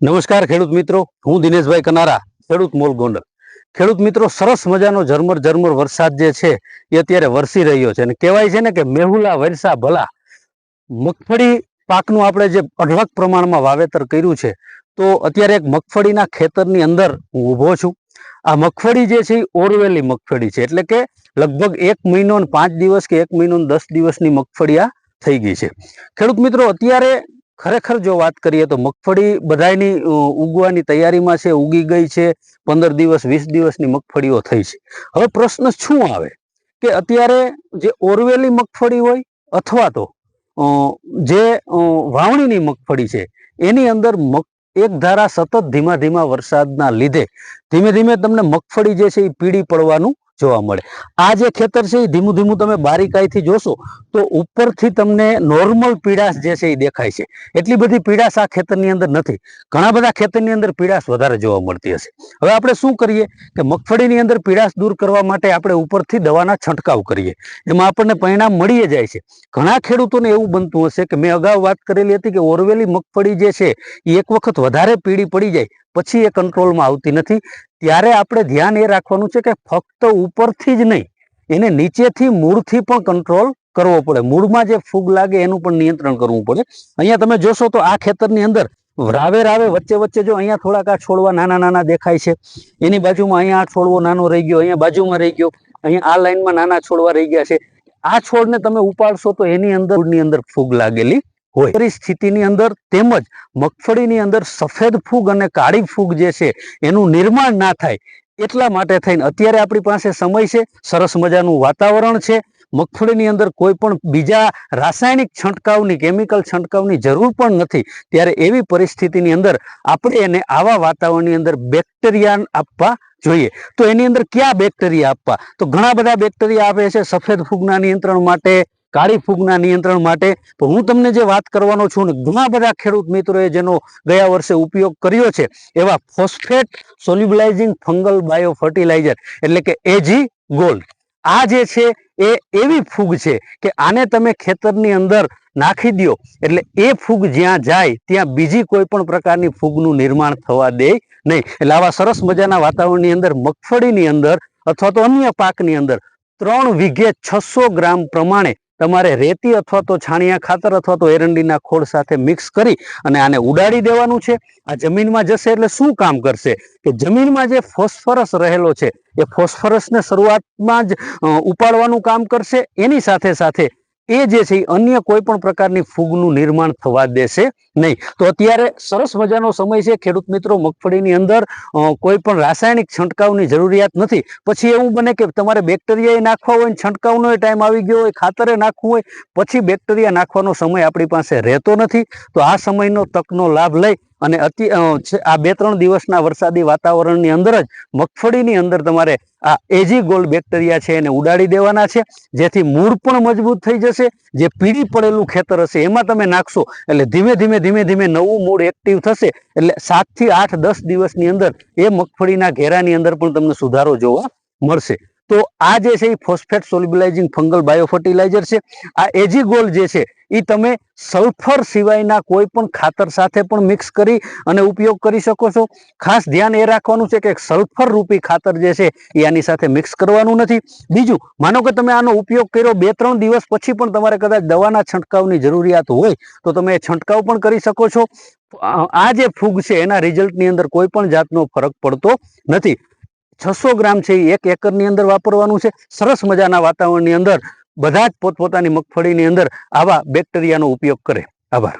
નમસ્કાર ખેડૂત મિત્રો, હું દિનેશભાઈ કનારા, ખેડૂત મોલ ગોંડલ. ખેડૂત મિત્રો, સરસ મજાનો ઝરમર ઝરમર વરસાદ જે છે, એ અત્યારે વરસી રહ્યો છે. અને કહેવાય છે ને કે મેહુલા વરસા ભલા. મગફળી પાકનું આપણે જે અઢળક પ્રમાણમાં વાવેતર કર્યું છે, તો અત્યારે એક મગફળીના ખેતરની અંદર હું ઊભો છું. આ મગફળી જે છે, એ ઓરવેલી મગફળી છે. એટલે કે લગભગ એક મહિનો પાંચ દિવસ કે એક મહિનો દસ દિવસની મગફળી આ થઈ ગઈ છે. ખેડૂત મિત્રો, અત્યારે ખરેખર જો વાત કરીએ તો મગફળી બધાયની ઉગવાની તૈયારીમાં છે, ઉગી ગઈ છે, પંદર દિવસ, વીસ દિવસની મગફળીઓ થઈ છે. હવે પ્રશ્ન શું આવે? કે અત્યારે જે ઓરવેલી મગફળી હોય અથવા તો જે વાવણીની મગફળી છે, એની અંદર મગ, એક ધારા સતત ધીમા ધીમા વરસાદના લીધે ધીમે ધીમે તમને મગફળી જે છે એ પીળી પડવાનું જોવા મળે. આ જે ખેતર છે એ ધીમું ધીમું તમે બારીકાઈથી જોશો, તો ઉપરથી તમને નોર્મલ પીડાશ જે છે એ દેખાય છે. એટલી બધી પીડાશ આ ખેતરની અંદર નથી. ઘણા બધા ખેતરની અંદર પીડાશ વધારે જોવા મળતી હશે. હવે આપણે શું કરીએ કે મગફળીની અંદર પીડાશ દૂર કરવા માટે આપણે ઉપરથી દવાના છંટકાવ કરીએ. એમાં આપણને પરિણામ મળી જાય છે. ઘણા ખેડૂતોને એવું બનતું હશે કે મેં અગાઉ વાત કરેલી હતી કે ઓરવેલી મગફળી જે છે એ એક વખત વધારે પીળી પડી જાય. પછી એ કંટ્રોલમાં આવતી નથી. ત્યારે આપણે ધ્યાન એ રાખવાનું છે કે ફક્ત ઉપરથી જ નહીં, એને નીચેથી મૂળથી પણ કંટ્રોલ કરવો પડે. મૂળમાં જે ફૂગ લાગે એનું પણ નિયંત્રણ કરવું પડે. અહીંયા તમે જોશો તો આ ખેતરની અંદર રાવે રાવે વચ્ચે વચ્ચે જો અહીંયા થોડાક આ છોડવા નાના નાના દેખાય છે. એની બાજુમાં અહીંયા આ છોડવો નાનો રહી ગયો, અહીંયા બાજુમાં રહી ગયો, અહીંયા આ લાઈનમાં નાના છોડવા રહી ગયા છે. આ છોડને તમે ઉપાડશો તો એની અંદરની અંદર ફૂગ લાગેલી હોય. પરિસ્થિતિની અંદર તેમજ મગફળીની અંદર સફેદ ફૂગ અને કાળી ફૂગ જે છે, એનું નિર્માણ ના થાય એટલા માટે થઈને અત્યારે આપણી પાસે સમય છે, સરસ મજાનું વાતાવરણ છે. મગફળીની અંદર કોઈ પણ બીજા રાસાયણિક છંટકાવની, કેમિકલ છંટકાવની જરૂર પણ નથી. ત્યારે એવી પરિસ્થિતિની અંદર આપણે એને આવા વાતાવરણની અંદર બેક્ટેરિયા આપવા જોઈએ. તો એની અંદર કયા બેક્ટેરિયા આપવા? તો ઘણા બધા બેક્ટેરિયા આપે છે, સફેદ ફૂગના નિયંત્રણ માટે કાળી ફૂગના નિયંત્રણ માટે. તો હું તમને જે વાત કરવાનો છું ને, ઘણા બધા ખેડૂત મિત્રોએ જેનો ગયા વર્ષે ઉપયોગ કર્યો છે, એવા phosphate solubilising fungal bio fertiliser એટલે કે એજી ગોલ્ડ. આ જે છે, એ એવી ફૂગ છે કે આને તમે ખેતરની અંદર નાખી દો એટલે એ ફૂગ જ્યાં જાય, ત્યાં બીજી કોઈ પણ પ્રકારની ફૂગનું નિર્માણ થવા દે નહીં. એટલે આવા સરસ મજાના વાતાવરણની અંદર, મગફળીની અંદર અથવા તો અન્ય પાકની અંદર, ત્રણ વીઘે છસો ગ્રામ પ્રમાણે તમારે રેતી અથવા તો છાણિયા ખાતર અથવા તો એરંડીના ખોળ સાથે મિક્સ કરી અને આને ઉડાડી દેવાનું છે. આ જમીનમાં જશે એટલે શું કામ કરશે? કે જમીનમાં જે ફોસ્ફરસ રહેલો છે, એ ફોસ્ફરસને શરૂઆતમાં જ ઉપાડવાનું કામ કરશે. એની સાથે સાથે એ જે છે એ અન્ય કોઈ પણ પ્રકારની ફૂગનું નિર્માણ થવા દેશે નહીં. તો અત્યારે સરસ મજાનો સમય છે ખેડૂત મિત્રો મગફળીની અંદર. કોઈ પણ રાસાયણિક છંટકાવની જરૂરિયાત નથી. પછી એવું બને કે તમારે બેક્ટેરિયાએ નાખવા હોય છંટકાવનો ટાઈમ આવી ગયો હોય, ખાતરે નાખવું હોય, પછી બેક્ટેરિયા નાખવાનો સમય આપણી પાસે રહેતો નથી. તો આ સમયનો તકનો લાભ લઈ અને અતિ આ બે ત્રણ દિવસના વરસાદી વાતાવરણની અંદર જ મગફળીની અંદર તમારે આ એજી ગોલ્ડ બેક્ટેરિયા છે એને ઉડાડી દેવાના છે, જેથી મૂળ પણ મજબૂત થઈ જશે, જે પીળી પડેલું ખેતર હશે એમાં તમે નાખશો, એટલે ધીમે ધીમે ધીમે ધીમે નવું મૂળ એક્ટિવ થશે, એટલે સાતથી આઠ દસ દિવસની અંદર એ મગફળીના ઘેરાની અંદર પણ તમને સુધારો જોવા મળશે. તો આ જે છે એ phosphate solubilising fungal bio fertiliser છે. આ એજી ગોલ્ડ જે છે એ તમે સલ્ફર સિવાયના કોઈ પણ ખાતર સાથે પણ મિક્સ કરી અને ઉપયોગ કરી શકો છો. ખાસ ધ્યાન એ રાખવાનું છે કે સલ્ફર રૂપી ખાતર જે છે એ આની સાથે મિક્સ કરવાનું નથી. બીજું, માનો કે તમે આનો ઉપયોગ કર્યો બે ત્રણ દિવસ પછી પણ તમારે કદાચ દવાના છંટકાવની જરૂરિયાત હોય તો તમે છંટકાવ પણ કરી શકો છો. આ જે ફૂગ છે એના રિઝલ્ટની અંદર કોઈ પણ જાતનો ફરક પડતો નથી. છસો ગ્રામ છે એ એક એકરની અંદર વાપરવાનું છે. સરસ મજાના વાતાવરણની અંદર બધા જ પોતપોતાની મગફળીની અંદર આવા બેક્ટેરિયાનો ઉપયોગ કરે. આભાર.